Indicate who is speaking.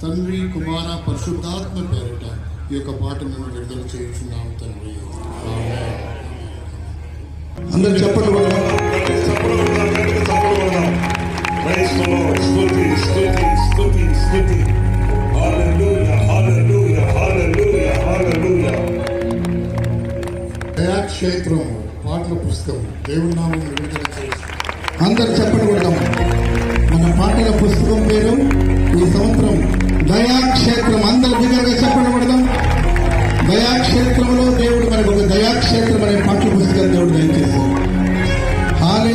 Speaker 1: తండ్రి కుమార పరిశుద్ధాత్మ పేరిట ఈ యొక్క పాటను విడుదల చేయించున్నాము తండ్రి.
Speaker 2: అందరు చెప్పండి కూడా.
Speaker 3: స్తుతి.
Speaker 1: దయాక్షేత్రం పాటల పుస్తకం దేవుని నామం విడుదల చేసి
Speaker 2: అందరు చెప్పండి కొడదాం దయాక్షేత్రంలో దేవుడు మనకు ఒక దయాక్షేత్రం అనే పాఠ్య పుస్తకం దేవుడు దయచేశాడు హాలే